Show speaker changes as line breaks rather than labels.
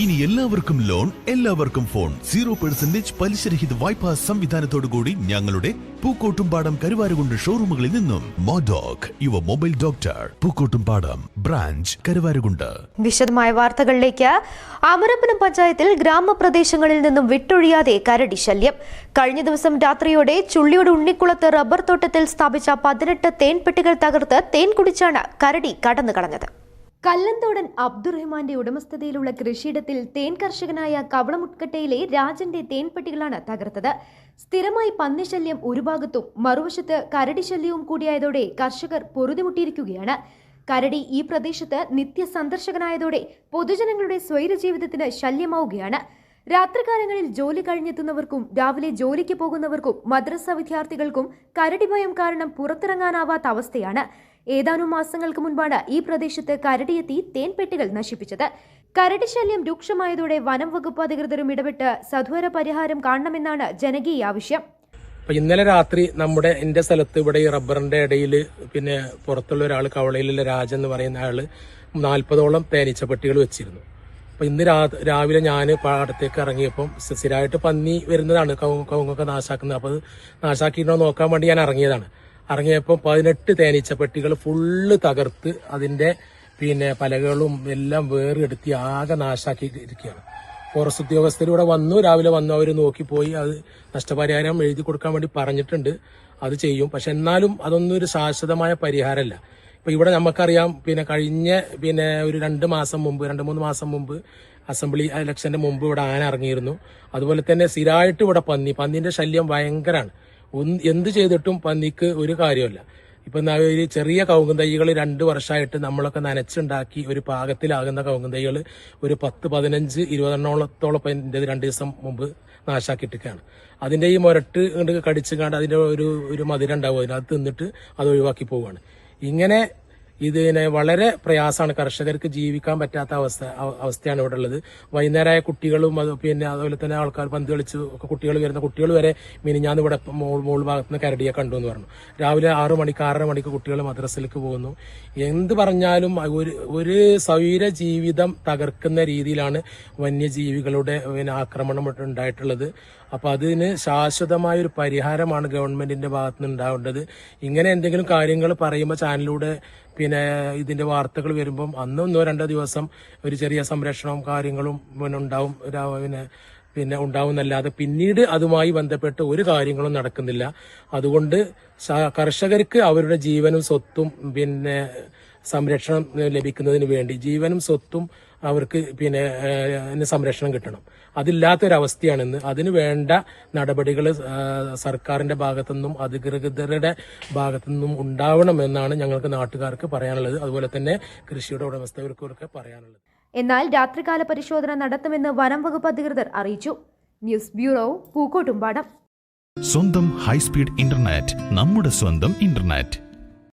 ഇനി എല്ലാവർക്കും ലോൺ എല്ലാവർക്കും ഫോൺ. സീറോ പെർസെന്റേജ് പലിശരഹിത വായ്പാ സംവിധാനത്തോടുകൂടി ഞങ്ങളുടെ പൂക്കോട്ടുംപാടം കരുവാരുകൊണ്ട് ഷോറൂമുകളിൽ നിന്നും. മോഡോക് Yuva mobile doctor Pookkottumpadam branch Karuvarakundu.
വിശദമായ വാർത്തകളിലേക്ക്. അമരപ്പനം പഞ്ചായത്തിൽ ഗ്രാമപ്രദേശങ്ങളിൽ നിന്നും വിട്ടൊഴിയാതെ കരടി ശല്യം. കഴിഞ്ഞ ദിവസം രാത്രിയോടെ ചുള്ളിയുടെ ഉണ്ണിക്കുളത്ത് റബ്ബർ തോട്ടത്തിൽ സ്ഥാപിച്ച പതിനെട്ട് തേൻപെട്ടികൾ തകർത്ത് തേൻ കുടിച്ചാണ് കരടി കടന്നു കളഞ്ഞത് കല്ലന്തോടൻ അബ്ദുറഹ്മാന്റെ ഉടമസ്ഥതയിലുള്ള കൃഷിയിടത്തിൽ തേൻ കർഷകനായ കവളമുട്ട്കട്ടയിലെ രാജന്റെ തേൻപെട്ടികളാണ് തകർത്തത്. സ്ഥിരമായി പന്നിശല്യം ഒരു ഭാഗത്തും മറുവശത്ത് കരടി ശല്യവും കൂടിയായതോടെ കർഷകർ പൊറുതിമുട്ടിയിരിക്കുകയാണ്. കരടി ഈ പ്രദേശത്ത് നിത്യ സന്ദർശകനായതോടെ പൊതുജനങ്ങളുടെ സ്വൈര ജീവിതത്തിന് ശല്യമാവുകയാണ്. രാത്രികാലങ്ങളിൽ ജോലി കഴിഞ്ഞെത്തുന്നവർക്കും രാവിലെ ജോലിക്ക് പോകുന്നവർക്കും മദ്രസ വിദ്യാർത്ഥികൾക്കും കരടി ഭയം കാരണം പുറത്തിറങ്ങാനാവാത്ത അവസ്ഥയാണ്. ഏതാനും മാസങ്ങൾക്ക് മുൻപാണ് ഈ പ്രദേശത്ത് കരടിയെത്തി തേൻപെട്ടികൾ നശിപ്പിച്ചത്. കരടി ശല്യം രൂക്ഷമായതോടെ വനം വകുപ്പ് അധികൃതരും ഇടപെട്ട് സധ്വര പരിഹാരം കാണണമെന്നാണ് ജനകീയ ആവശ്യം.
ഇന്നലെ രാത്രി നമ്മുടെ എന്റെ സ്ഥലത്ത് ഇവിടെ ഈ റബ്ബറിന്റെ ഇടയിൽ പിന്നെ പുറത്തുള്ള ഒരാൾ കവളയിലുള്ള രാജ എന്ന് പറയുന്ന ആൾ നാൽപ്പതോളം തേനീച്ചപ്പെട്ടികൾ വെച്ചിരുന്നു. അപ്പൊ ഇന്ന് രാവിലെ ഞാൻ പാടത്തേക്ക് ഇറങ്ങിയപ്പം സ്ഥി- സ്ഥിരമായിട്ട് പന്നി വരുന്നതാണ് കവുങ്ങ് കവുങ്ങൊക്കെ നാശാക്കുന്നത്. അപ്പൊ അത് നാശാക്കിയിട്ടുണ്ടോ നോക്കാൻ വേണ്ടി ഞാൻ ഇറങ്ങിയതാണ്. ഇറങ്ങിയപ്പോൾ പതിനെട്ട് തേനീച്ചപ്പെട്ടികൾ ഫുള്ള് തകർത്ത് അതിന്റെ പിന്നെ പലകളും എല്ലാം വേറെടുത്തി ആകെ നാശാക്കി ഇരിക്കുകയാണ് ഫോറസ്റ്റ് ഉദ്യോഗസ്ഥർ ഇവിടെ വന്നു. രാവിലെ വന്നു. അവർ നോക്കിപ്പോയി. അത് നഷ്ടപരിഹാരം എഴുതി കൊടുക്കാൻ വേണ്ടി പറഞ്ഞിട്ടുണ്ട്. അത് ചെയ്യും. പക്ഷെ എന്നാലും അതൊന്നും ഒരു ശാശ്വതമായ പരിഹാരമല്ല. ഇപ്പം ഇവിടെ നമുക്കറിയാം പിന്നെ കഴിഞ്ഞ പിന്നെ ഒരു രണ്ട് മാസം മുമ്പ് രണ്ട് മൂന്ന് മാസം മുമ്പ് അസംബ്ലി ഇലക്ഷന്റെ മുമ്പ് ഇവിടെ ആന ഇറങ്ങിയിരുന്നു. അതുപോലെ തന്നെ സ്ഥിരമായിട്ട് ഇവിടെ പന്നി. പന്നിന്റെ ശല്യം ഭയങ്കരമാണ്. എന്ത് ചെയ്തിട്ടും പന്നിക്ക് ഒരു കാര്യമല്ല ഇപ്പൊ ഒരു ചെറിയ കവുങ്ങും തൈകൾ രണ്ട് വർഷമായിട്ട് നമ്മളൊക്കെ നനച്ചുണ്ടാക്കി ഒരു പാകത്തിലാകുന്ന കവുങ്ങും തൈകൾ ഒരു പത്ത് പതിനഞ്ച് ഇരുപതെണ്ണോളത്തോളം എന്റെ രണ്ട് ദിവസം മുമ്പ് നാശാക്കിയിട്ടൊക്കെയാണ് അതിന്റെ ഈ മുരട്ട് കണ്ട് കടിച്ചു കണ്ട് അതിന്റെ ഒരു ഒരു മധുരം ഉണ്ടാവും. അതിനകത്ത് തിന്നിട്ട് അത് ഒഴിവാക്കി പോവുകയാണ്. ഇങ്ങനെ ഇതിനെ വളരെ പ്രയാസമാണ്. കർഷകർക്ക് ജീവിക്കാൻ പറ്റാത്ത അവസ്ഥ അവസ്ഥയാണ് ഇവിടെ ഉള്ളത് വൈകുന്നേരമായ കുട്ടികളും അത് പിന്നെ അതുപോലെ തന്നെ ആൾക്കാർ പന്ത് കളിച്ച് ഒക്കെ കുട്ടികൾ വരുന്ന കുട്ടികൾ വരെ മിനിഞ്ഞാന്ന് ഇവിടെ മോൾ മോൾ ഭാഗത്ത് നിന്ന് കരടിയെ കണ്ടു എന്ന് പറഞ്ഞു. രാവിലെ ആറു മണിക്ക് ആറര മണിക്ക് കുട്ടികൾ മദ്രസയിലേക്ക് പോകുന്നു. എന്ത് പറഞ്ഞാലും ഒരു ഒരു സൗര ജീവിതം തകർക്കുന്ന രീതിയിലാണ് വന്യജീവികളുടെ പിന്നെ ആക്രമണം ഉണ്ടായിട്ടുള്ളത്. അപ്പോൾ അതിന് ശാശ്വതമായ ഒരു പരിഹാരമാണ് ഗവൺമെന്റിന്റെ ഭാഗത്തുനിന്ന് ഉണ്ടാവേണ്ടത്. ഇങ്ങനെ എന്തെങ്കിലും കാര്യങ്ങൾ പറയുമ്പോൾ ചാനലിലൂടെ പിന്നെ ഇതിന്റെ വാർത്തകൾ വരുമ്പം അന്ന് ഒന്നോ രണ്ടോ ദിവസം ഒരു ചെറിയ സംരക്ഷണവും കാര്യങ്ങളും പിന്നെ ഉണ്ടാവും പിന്നെ പിന്നെ ഉണ്ടാവുന്നല്ലാതെ പിന്നീട് അതുമായി ബന്ധപ്പെട്ട് ഒരു കാര്യങ്ങളും നടക്കുന്നില്ല. അതുകൊണ്ട് കർഷകർക്ക് അവരുടെ ജീവനും സ്വത്തും പിന്നെ സംരക്ഷണം ലഭിക്കുന്നതിന് വേണ്ടി ജീവനും സ്വത്തും അവർക്ക് പിന്നെ സംരക്ഷണം കിട്ടണം. അതില്ലാത്തൊരവസ്ഥയാണിന്ന് അതിന് വേണ്ട നടപടികൾ സർക്കാരിന്റെ ഭാഗത്തുനിന്നും അധികൃതരുടെ ഭാഗത്തുനിന്നും ഉണ്ടാവണമെന്നാണ് ഞങ്ങൾക്ക് നാട്ടുകാർക്ക് പറയാനുള്ളത്. അതുപോലെ തന്നെ കൃഷിയുടെ ഉടമസ്ഥർക്കൊക്കെ പറയാനുള്ളത്.
എന്നാൽ രാത്രികാല പരിശോധന നടത്തുമെന്ന് വനം വകുപ്പ് അധികൃതർ അറിയിച്ചു. News bureau Pookkottumpadam.
സ്വന്തം ഹൈസ്പീഡ് ഇന്റർനെറ്റ് നമ്മുടെ സ്വന്തം ഇന്റർനെറ്റ്.